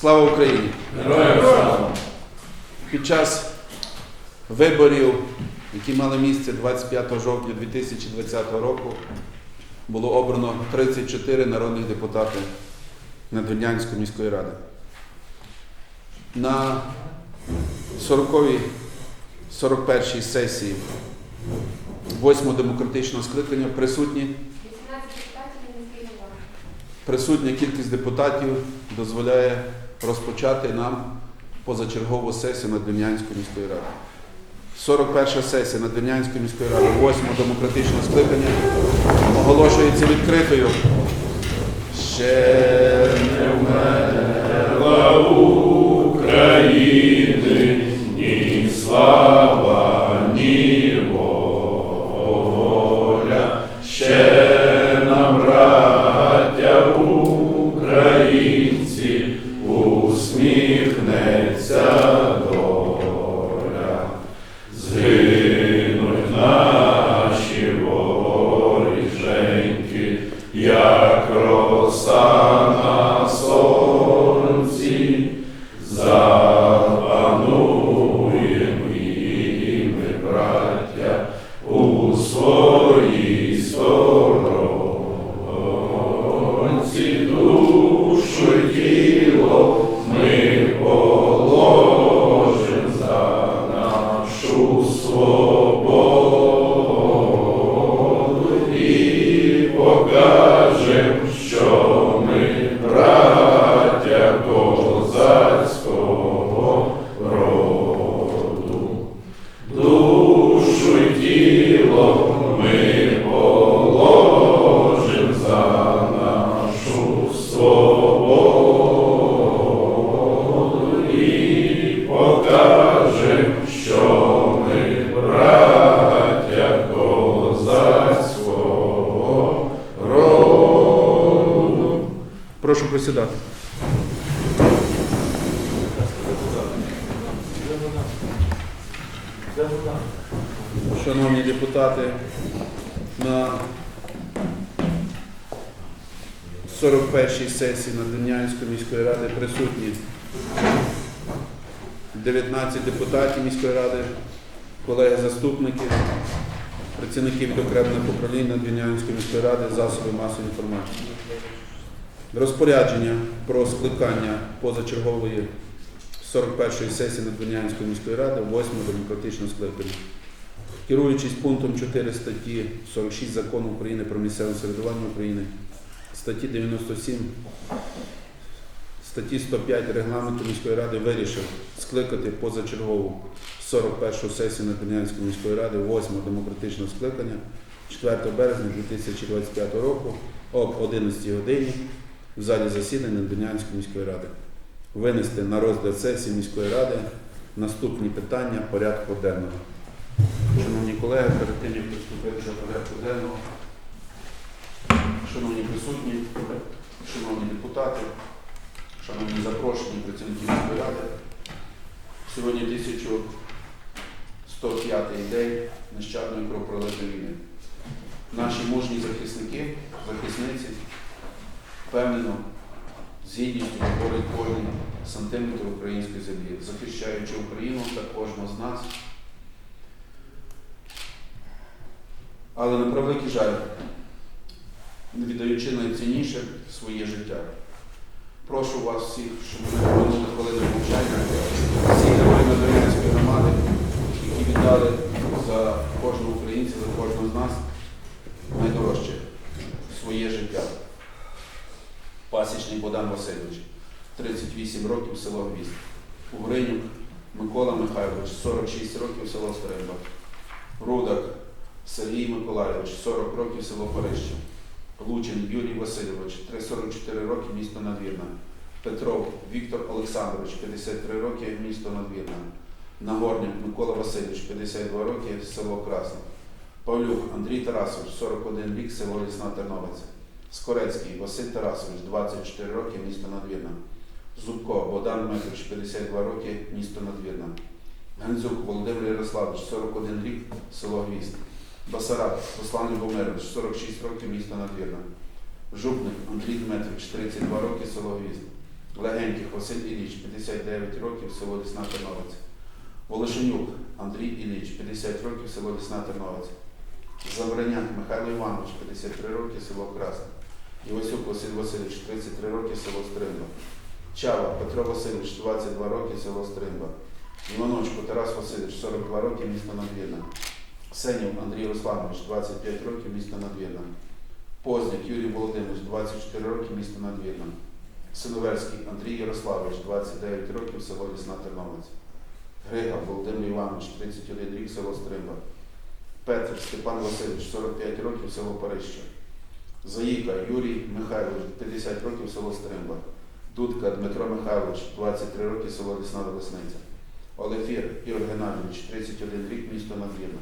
Слава Україні! Героям слава! Під час виборів, які мали місце 25 жовтня 2020 року, було обрано 34 народних депутати Надвірнянської міської ради. На 40-й 41-й сесії 8 демократичного скликання присутні. Присутня кількість депутатів дозволяє розпочати нам позачергову сесію Надвірнянської міської ради. 41 сесія Надвірнянської міської ради, 8 демократичного скликання оголошується відкритою. Ще не вмерла України, ні слава, Шановні депутати, на 41-й сесії Надвірнянської міської ради присутні 19 депутатів міської ради, колеги-заступники, працівники відокремлених управлінь Надвірнянської міської ради, засоби масової інформації. Розпорядження про скликання позачергової 41-ї сесії Надвірнянської міської ради, 8-го демократичного скликання. Керуючись пунктом 4 статті 46 Закону України про місцеве самоврядування України, статті 97, статті 105 Регламенту міської ради вирішив скликати позачергову 41-шу сесію Надвірнянської міської ради, 8 демократичного скликання 4 березня 2025 року об 11 годині в залі засідань Надвірнянської міської ради. Винести на розгляд сесії міської ради наступні питання порядку денного. Шановні колеги, перед тим як приступити до порядку денного, шановні присутні, шановні депутати, шановні запрошені працівники міської ради, сьогодні 1105 день нещадної кровопролитної війни. Наші мужні захисники, захисниці впевнено з гідністю говорить кожен сантиметр української землі, захищаючи Україну та кожного з нас. Але на превеликий жаль, віддаючи найцінніше своє життя. Прошу вас всіх, щоб ми повернули хвилину мовчання всі герої Надвірнянської громади, які віддали за кожного українця, за кожного з нас найдорожче своє життя. Пасічний Богдан Васильович, 38 років, село Гвізд. Угринюк Микола Михайлович, 46 років, село Стрельба. Рудак Сергій Миколайович, 40 років, село Парище. Лучин Юрій Васильович, 44 роки, місто Надвірна. Петров Віктор Олександрович, 53 роки, місто Надвірна. Нагорняк Микола Васильович, 52 роки, село Красне. Павлюк Андрій Тарасович, 41 рік, село Лісна Терновиця. Скорецький Василь Тарасович, 24 роки, місто Надвірна. Зубко Богдан Дмитрович, 52 роки, місто Надвірна. Гандзюк Володимир Ярославович, 41 рік, село Гвізд. Басараб Руслан Любомирович, 46 років, місто Надвірна. Жупник Андрій Дмитрович, 32 роки, село Гвізд. Легеньких Василь Ілліч, 59 років, село Лісна Терновець. Волошенюк Андрій Ілліч, 50 років, село Лісна Терновець. Завраняк Михайло Іванович, 53 роки, село Красне. Івасюк Василь Васильович, 33 роки, село Стримба. Чава Петро Васильович, 22 роки, село Стримба. Іваночко Тарас Васильович, 42 роки, місто Надвірна. Сенів Андрій Русланович, 25 років, місто Надвірна. Позняк Юрій Володимирович, 24 роки, місто Надвірна. Синоверський Андрій Ярославович, 29 років, село Лісна Терновець. Грига Володимир Іванович, 31 рік, село Стримба. Петр Степан Васильович, 45 років, село Парище. Заїка Юрій Михайлович, 50 років, село Стримба. Дудка Дмитро Михайлович, 23 роки, село Лісна Велесниця. Олефір Ігор Геннадійович, 31 рік, місто Надвірна.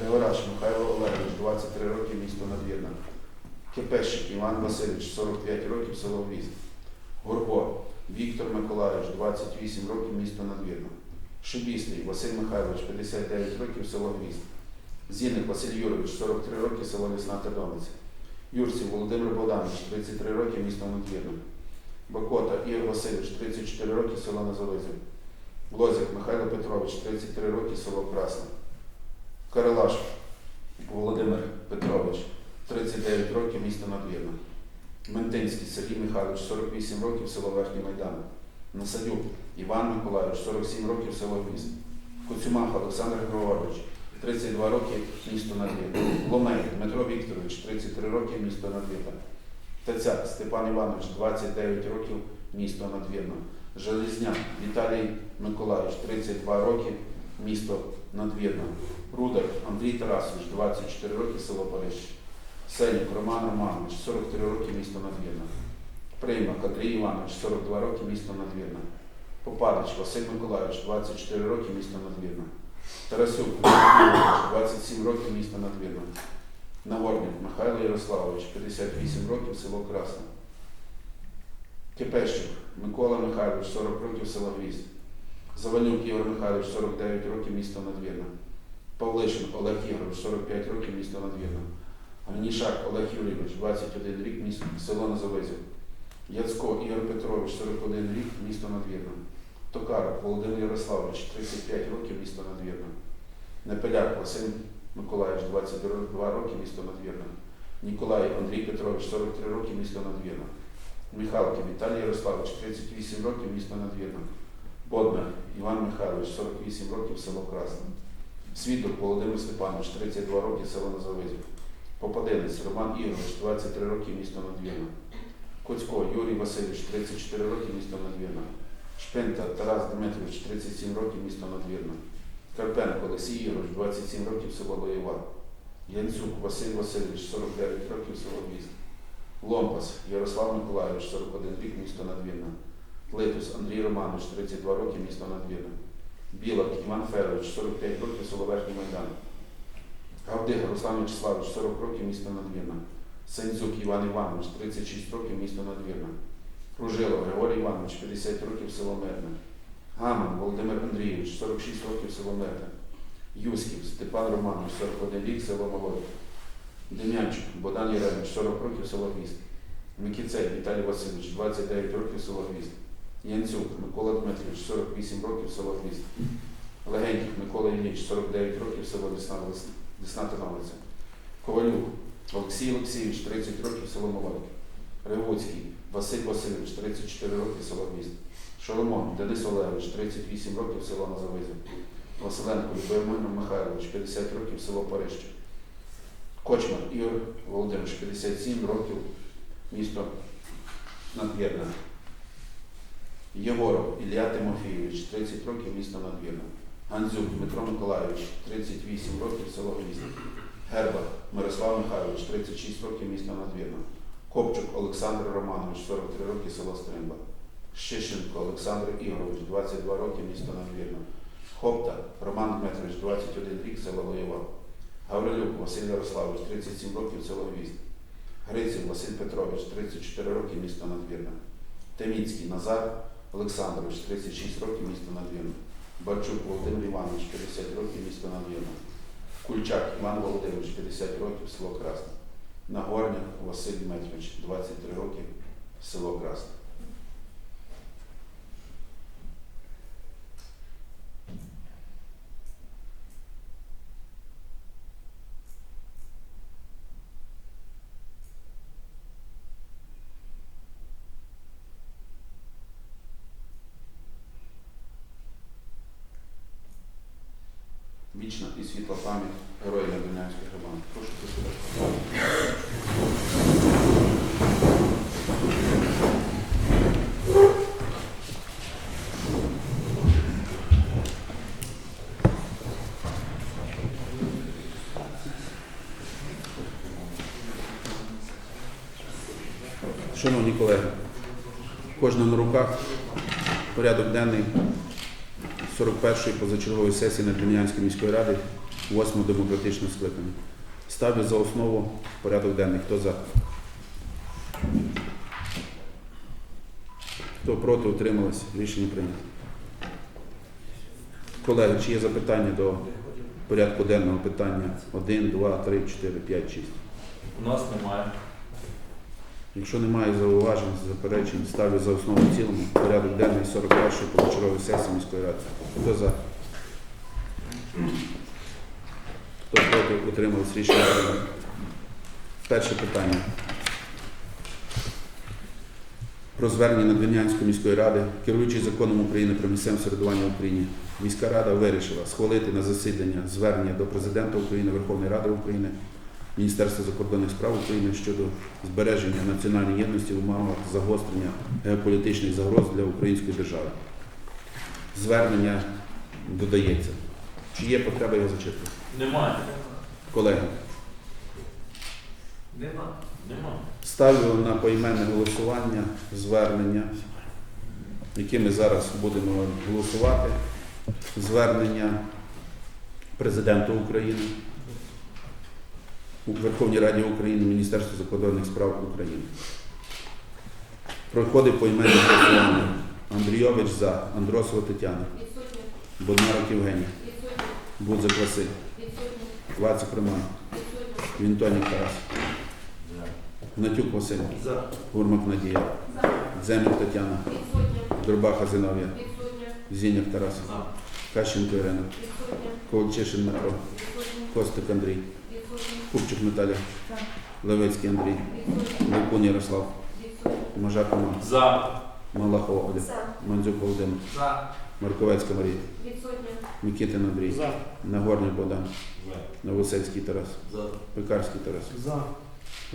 Григораш Михайло Олегович, 23 роки, місто Надвірна. Кипещик Іван Васильович, 45 років, село Віст. Горбо Віктор Миколаївич, 28 років, місто Надвірна. Шибістий Василь Михайлович, 59 років, село Гвізд. Зіник Василь Юрович, 43 роки, село Лісна Терновиця. Юрців Володимир Богданович, 33 роки, місто Надвірна. Бакота Ігор Васильович, 34 роки, село Назавизів. Лозяк Михайло Петрович, 33 роки, село Красне. Каралаш Володимир Петрович, 39 років, місто Надвірна. Ментинський Сергій Михайлович, 48 років, село Верхній Майдан. Насадюк Іван Миколайович, 47 років, село Гвізд. Коцюмах Олександр Григорович, 32 роки, місто Надвірна. Ломей Дмитро Вікторович, 33 роки, місто Надвірна. Тецяк Степан Іванович, 29 років, місто Надвірна. Железняк Віталій Миколаївич, 32 роки, місто Надвірна. Рудак Андрій Тарасович, 24 роки, село Париж. Сенюк Роман Романович, 43 роки, місто Надвірна. Приймак Андрій Іванович, 42 роки, місто Надвірна. Попадич Василь Миколаївич, 24 роки, місто Надвірна. Тарасюк Іванович, 27 років, місто Надвірна. Нагорник Михайло Ярославович, 58 років, село Красне. Кипещик Микола Михайлович, 40 років, село Гвізд. Завалюк Ігор Михайлович, 49 років, місто Надвірна. Павлишин Олег Ігорович, 45 років, місто Надвірна. Гнішак Олег Юрійович, 21 рік, місто, село Назавизів. Яцко Ігор Петрович, 41 рік, місто Надвірна. Токаров Володимир Ярославович, 35 років, місто Надвірна. Непеляк Василь Миколаївич, 22 роки, місто Надвірна. Ніколаєв Андрій Петрович, 43 роки, місто Надвірна. Михалки Віталій Ярославович, 38 років, місто Надвірна. Боднар Іван Михайлович, 48 років, село Красне. Свідок Володимир Степанович, 32 роки, село Назавизів. Попадинець Роман Ігорович, 23 роки, місто Надвірна. Коцько Юрій Васильович, 34 роки, місто Надвірна. Шпинта Тарас Дмитрович, 37 років, місто Надвірна. Карпенко Олексій Ігорович, 27 років, село Лоєва. Янцюк Василь Васильович, 49 років, село Віст. Ломпас Ярослав Миколаївич, 41 рік, місто Надвірна. Литус Андрій Романович, 32 роки, місто Надвірна. Білак Іван Федорович, 45 років, село Верхній Майдан. Гавдига Руслан Вячеславович, 40 років, місто Надвірна. Сензюк Іван Іванович, 36 років, місто Надвірна. Ружило Григорій Іванович, 50 років, село Мирне. Гаман Володимир Андрійович, 46 років, село Мирне. Юськів Степан Романович, 41 рік, село Молодь. Дем'янчук Богдан Яремович, 40 років, село Гвізд. Микіцей Віталій Васильович, 29 років, село Гвізд. Янцюк Микола Дмитрович, 48 років, село Гвізд. Легеньких Микола Ілліч, 49 років, село Десна, Десна. Ковалюк Олексій Олексійович, 30 років, село Молодь. Ревуцький Василь Васильович, 34 роки, село Гвізд. Шоломон Денис Олегович, 38 років, село Назавизів. Василенко Любомир Михайлович, 50 років, село Парище. Кочман Ігор Володимирович, 57 років, місто Надвірна. Єгоров Ілля Тимофійович, 30 років, місто Надвірна. Гандзюк Дмитро Миколайович, 38 років, село Гвізд. Герба Мирослав Михайлович, 36 років, місто Надвірна. Копчук Олександр Романович, 43 роки, село Стримба. Щищенко Олександр Ігорович, 22 роки, місто Надвірна. Хопта Роман Дмитрович, 21 рік, село Воєва. Гаврилюк Василь Ярославович, 37 років, село Гвізд. Гриців Василь Петрович, 34 роки, місто Надвірна. Теміцький Назар Олександрович, 36 років, місто Надвірна. Барчук Володимир Іванович, 50 років, місто Надвірна. Кульчак Іван Володимирович, 50 років, село Красне. Нагорняк Василь Дмитрович, 23 роки, село Красне. Вічна і світла пам'ять героїв Надвірнянської громади. Прошу присідати. Шановні колеги, кожна на руках порядок денний 41-ї позачергової сесії Надвірнянської міської ради, 8-го демократичного скликання. Ставлю за основу порядок денний. Хто за? Хто проти, утрималось? Рішення прийнято. Колеги, чи є запитання до порядку денного питання 1, 2, 3, 4, 5, 6? У нас немає. Якщо немає зауважень, заперечень, ставлю за основу цілому порядок денний 41-ї позачергової сесії міської ради. Хто за? Хто проти утримався рішення. Перше питання. Про звернення Надвірнянської міської ради, керуючий законом України про місцеве самоврядування в Україні, міська рада вирішила схвалити на засідання звернення до президента України, Верховної Ради України, Міністерства закордонних справ України щодо збереження національної єдності в умовах загострення геополітичних загроз для української держави. Звернення додається. Чи є потреба його зачитувати? Немає. Колеги, Нема. Нема. ставлю на поіменне голосування звернення, яке ми зараз будемо голосувати. Звернення президента України у Верховній Раді України, Міністерства закордонних справ України. Проходить поіменне голосування. Андрійович за, Андросова Тетяна. Боднарок Євгеній. Будзик Василь. Вацик Роман. Вінтонік Тарас, Гнатюк Василь. Гурмак Надія. Дземик Тетяна. Дробаха Відсутні. Зіняк Тарас. Кащенко Ірина. Ковальчишин Дмитро, Костик Андрій. Купчик Наталя, За. Левецький Андрій. Левкун Ярослав. Мажак Роман, За. Малахова Оля, За. Мандзюк Володимир, За. Марковецька Марія, Відсутні. Микитин Андрій, За. Нагорний Богдан, За. Новосельський Тарас, За. Пекарський Тарас, За.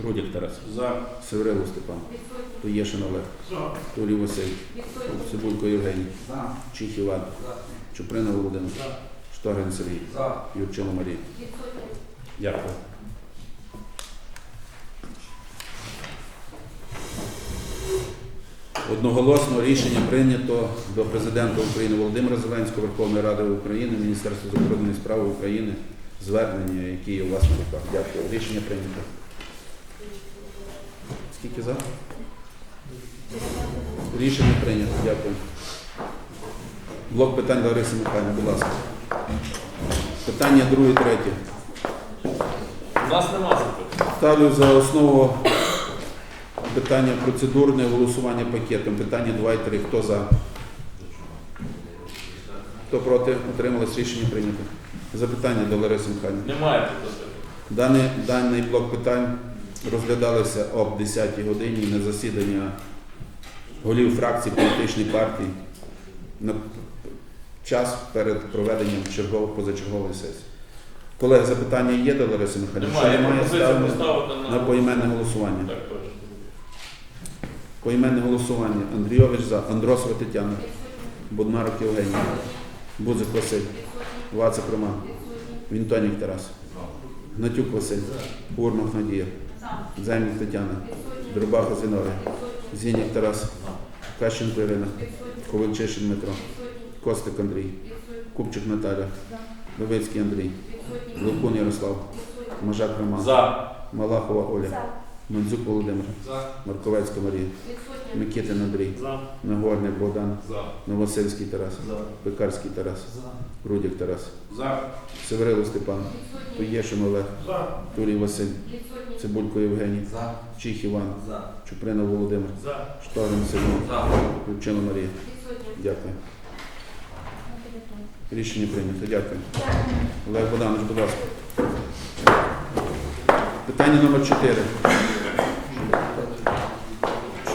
Рудик Тарас, За. Севрило Степан. Туєшин Олег, За. Турій Василь. Цибулько Євгеній, За. Чих Іван, Чуприна Володимир, За. Штогин Сергій, За. Юрчина Марія. Дякую. Одноголосно рішення прийнято до президента України Володимира Зеленського, Верховної Ради України, Міністерства закордонних справ України, звернення, які є у вас на руках. Дякую. Рішення прийнято. Скільки за? Рішення прийнято. Дякую. Блок питань Лариси Михайлівни, будь ласка. Питання друге, третє. У нас нема запитань. Ставлю за основу питання процедурне голосування пакетом. Питання 2 і 3. Хто за? Хто проти? Утрималось рішення прийнято. Запитання до Лариси Михайлівни. Немає тут. Даний, даний блок питань розглядалися об 10 годині на засідання голів фракцій політичних партій на час перед проведенням чергової позачергової сесії. Колеги, запитання є до Лариси Михайлівни? Немає. немає, Пропозиція поставити на... на поіменне голосування. Так. Поіменне голосування. Андрійович за. Андросова Тетяна. Боднарок Євгеній. Будзик Василь. Вацик Роман. Вінтонік Тарас. Гнатюк Василь. Урмах Надія. За. Тетяна. Дробаха Зіновія. Зінік Тарас. Кащенко Ірина. Ковальчишин Дмитро. Костик Андрій. Купчик Наталя. Левицький Андрій. Левкун Ярослав. Мажак Роман. За. Малахова Оля. Мандзюк Володимир. За. Марковецька Марія. Микитин Андрій. За. Нагорний Богдан. За. Новосельський Тарас. За. Пекарський Тарас. За. Рудік Тарас. За. Северило Степан. Відсутні. Туєшин Олег. За. Турій Василь. Відсутні. Цибулько Євгеній. За. Чих Іван. За. Чуприна Володимир. За. Штогин Сергій. За. Лучина Марія. Відсутні. Дякую. Рішення прийнято. Дякую. Дякую. Олег Богданович, будь ласка. Питання номер 4.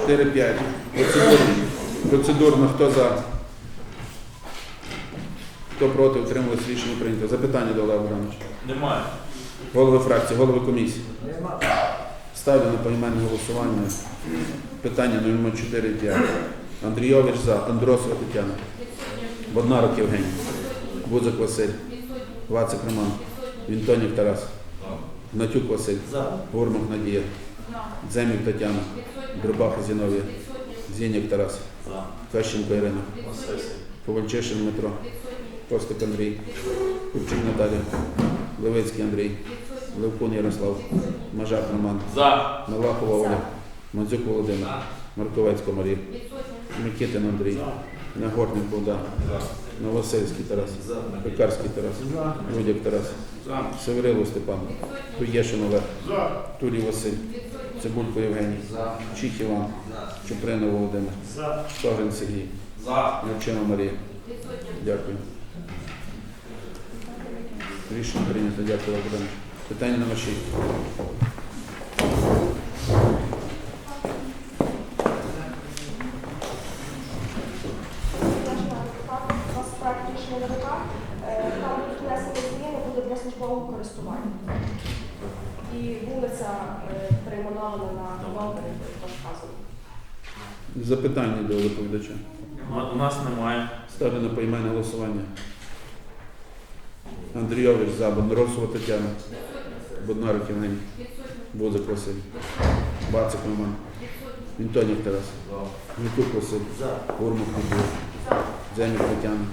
4-5. Процедурно. Процедурно. Хто за? Хто проти, утрималось рішення прийнято. Запитання до Олега Богдановича. Немає. Голови фракції, голови комісії. Ставлю на поіменне голосування. Питання номер 4.5. Андрійович за. Андросова Тетяна. Боднарок Євгеній. Бузик Василь. Вацик Роман. Вінтонів Тарас. Гнатюк Василь. Гурмах Надія. Дземів Тетяна. Дробаха Зіновія. Зінік Тарас. За. Кащенко Ірина. Ковальчишин Дмитро. Костик Андрій. Купчик Наталія. Левицький Андрій. Левкун Ярослав. Мажак Роман. Малахова Оля. Мандзюк Володимир. Марковецька Марія. Микитин Андрій. Нагорний Богдан. Новосельський Тарас. Пекарський Тарас. Рудяк Тарас. Северило Степан. Туєшин Олег. Турій Василь. Цибулько Євгеній. Чіх Іван. Чуприна Володимир. Штогрин Сергій. За. Навчина Марія. Дякую. Рішення прийнято. Дякую, Богдан. Питання номер 6. У нас проект рішення. Там внесені зміни, буде для службового користування. І вулиця е, на як вказано. Запитання до доповідача. У нас немає. Ставлю на поіменне голосування. Андрійович за. Бондаросова Тетяна. Боднарик Євгеній. Бузик Василь. Бацик Роман. Вінтонів Тарас. Микук Василь. Гурмах Надія. Земір Тетяна.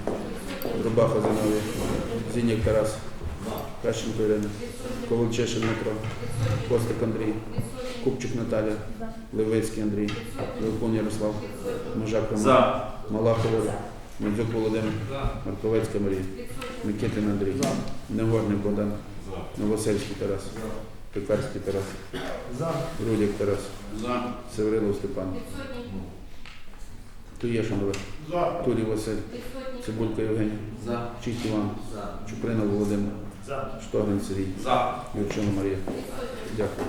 Рубаха Зиновія. Зінік Тарас. Кащенко Ірина. Ковальчишин Дмитро. Костик Андрій. Купчик Наталія. Левицький Андрій. Левкун Ярослав. Можак Роман. За. Малахова Оля. Мандзюк Володимир. Марковецька Марія. Микитин Андрій. Негорний Богдан. Новосельський Тарас. Пекарський Тарас. Рудяк Тарас. Северилов Степан. Туєшин Олег. Турій Василь. Цибулько Євгеній. Чість Іван. Чуприна Володимир. Штогрин Сергій. Юрчина Марія. Дякую.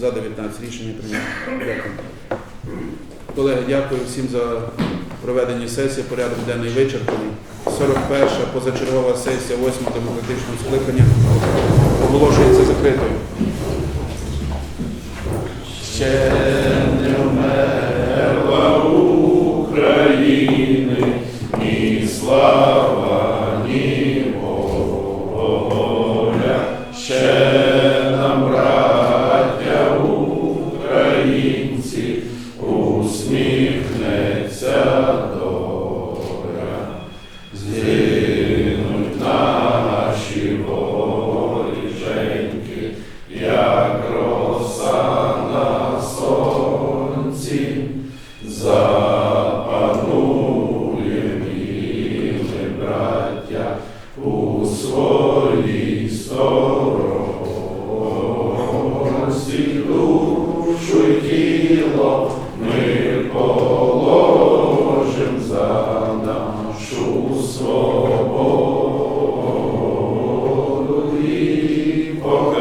За 19 рішення прийнято. Дякую. Колеги, дякую всім за проведення сесії. Порядок денний вичерпаний. 41 позачергова сесія 8 демократичного скликання оголошується закритою. Ще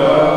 Uh...